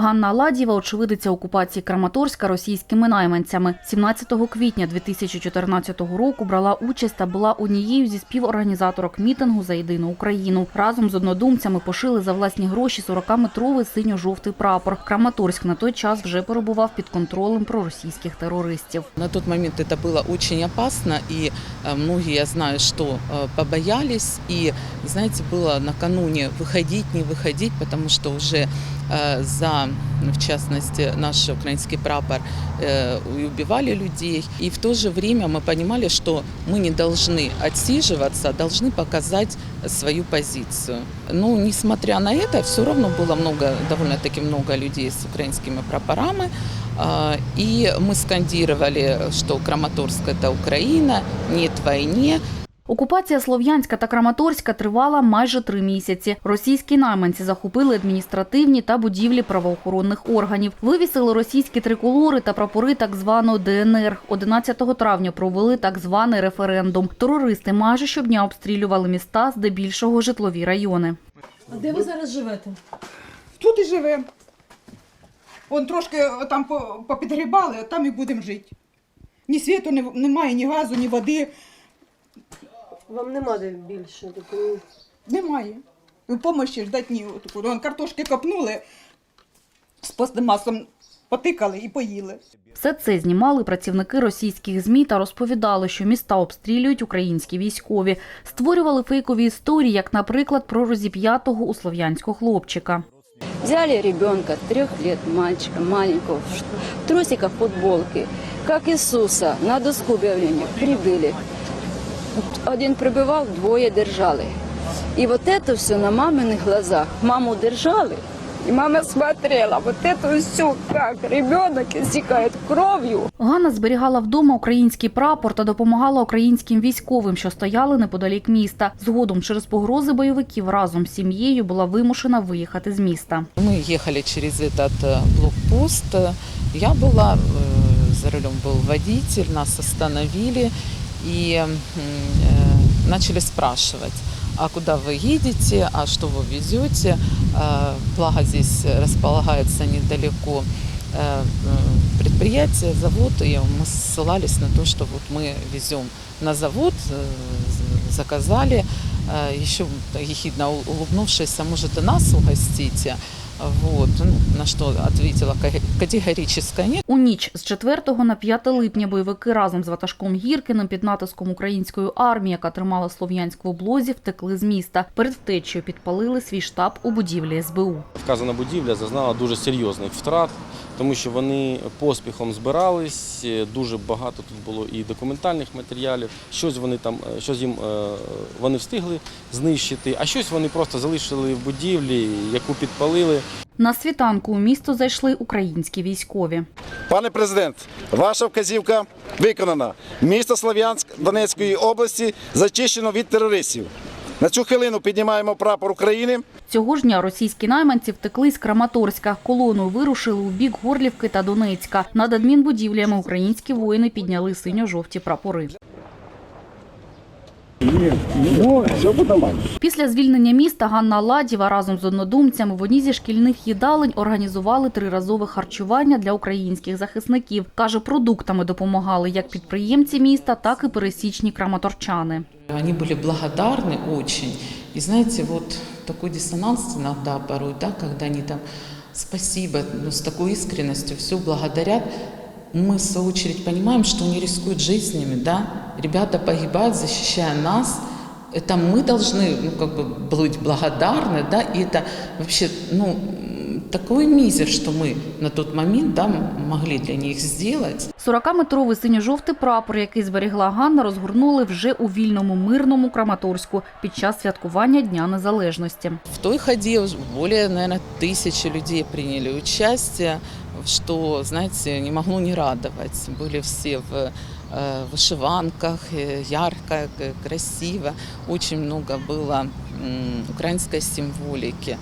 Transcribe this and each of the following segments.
Ганна Ладєва, очевидиця окупації Краматорська російськими найманцями. 17 квітня 2014 року брала участь та була однією зі співорганізаторок мітингу за єдину Україну. Разом з однодумцями пошили за власні гроші 40-метровий синьо-жовтий прапор. Краматорськ на той час вже перебував під контролем проросійських терористів. На тот момент это было очень опасно, и э, многие, я знаю, что э, побоялись. И, знаете, было накануне выходить, не выходить, потому что уже э, за, в частности, наш украинский прапор э, и убивали людей. И в то же время мы понимали, что мы не должны отсиживаться, а должны показать свою позицию. Но, несмотря на это, все равно было много, довольно-таки много людей с украинскими прапорами. А, И мы скандировали, что Краматорск – это Украина, нет войне. Окупація Слов'янська та Краматорська тривала майже три місяці. Російські найманці захопили адміністративні та будівлі правоохоронних органів. Вивісили російські триколори та прапори так званого ДНР. 11 травня провели так званий референдум. Терористи майже щодня обстрілювали міста, здебільшого житлові райони. А де ви зараз живете? Тут і живемо. Он трошки там по- попідгрібали, а там і будемо жити. Ні світу не- немає, ні газу, ні води. Вам нема де більше. Тобто, Немає. І помощі ждать ні. Вон картошки копнули, з пластмасом потикали і поїли. Все це знімали працівники російських ЗМІ та розповідали, що міста обстрілюють українські військові. Створювали фейкові історії, як, наприклад, про розіп'ятого у слов'янського хлопчика. Взяли ребенка, трех лет мальчика, маленького, в в трусиках, футболке, как Иисуса, на доску объявления прибыли. Один прибывал, двое держали. И вот это все на маминых глазах. Маму держали, и мама смотрела. Вот это все, как ребенок истекает кровью. Ганна зберігала вдома український прапор та допомагала українським військовим, що стояли неподалік міста. Згодом через погрози бойовиків разом з сім'єю була вимушена виїхати з міста. Мы ехали через этот э, блокпост. Я была, э, за рулем был водитель, нас остановили и м, э, начали спрашивать, а куда вы едете, а что вы везете. Э, Благо здесь располагается недалеко э, э, предприятие, завод, и мы ссылались на то, что вот мы везем на завод, э, з- заказали, Э, еще ехидно у- улыбнувшись, а может и нас угостите. Вот. Ну, на что ответила ка- категорически нет. У ніч з 4 на 5 липня бойовики разом з ватажком Гіркиним під натиском української армії, яка тримала Слов'янськ в облозі, втекли з міста. Перед втечею підпалили свій штаб у будівлі СБУ. Вказана будівля зазнала дуже серйозних втрат, тому що вони поспіхом збирались. е, Дуже багато тут було і документальних матеріалів. Щось вони там, е, щось їм е, вони встигли знищити, а щось вони просто залишили в будівлі, яку підпалили. На світанку у місто зайшли українські військові. Пане президент, ваша вказівка виконана. Місто Слов'янськ Донецької області зачищено від терористів. На цю хвилину піднімаємо прапор України. Цього ж дня російські найманці втекли з Краматорська. Колоною вирушили у бік Горлівки та Донецька. Над адмінбудівлями українські воїни підняли синьо-жовті прапори. Після звільнення міста Ганна Ладєва разом з однодумцями в одній зі шкільних їдалень організували триразове харчування для українських захисників. Каже, продуктами допомагали як підприємці міста, так і пересічні краматорчани. Они были благодарны очень. И знаете, вот такой диссонанс иногда порой, да, когда они там спасибо, ну, с такой искренностью все благодарят. Мы, в свою очередь, понимаем, что они рискуют жизнями, да. Ребята погибают, защищая нас. Это мы должны, ну, как бы, быть благодарны, да, и это вообще, ну, такой мизер, что мы на тот момент, да, могли для них сделать. 40-метровий синьо-жовтий прапор, який зберігла Ганна, розгорнули вже у вільному мирному Краматорську під час святкування Дня Незалежності. В той ходе уже более, наверное, тысячи людей приняли участие, что, знаете, не могло не радовать. Были все в э, вышиванках, э, ярко, к- красиво. Очень много было м, украинской символики.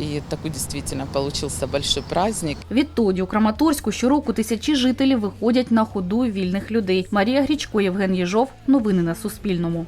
И такий дійсно вийшовся великий праздник. Відтоді у Краматорську щороку тисячі жителів виходять на ходу вільних людей. Марія Грічко, Євген Єжов. Новини на Суспільному.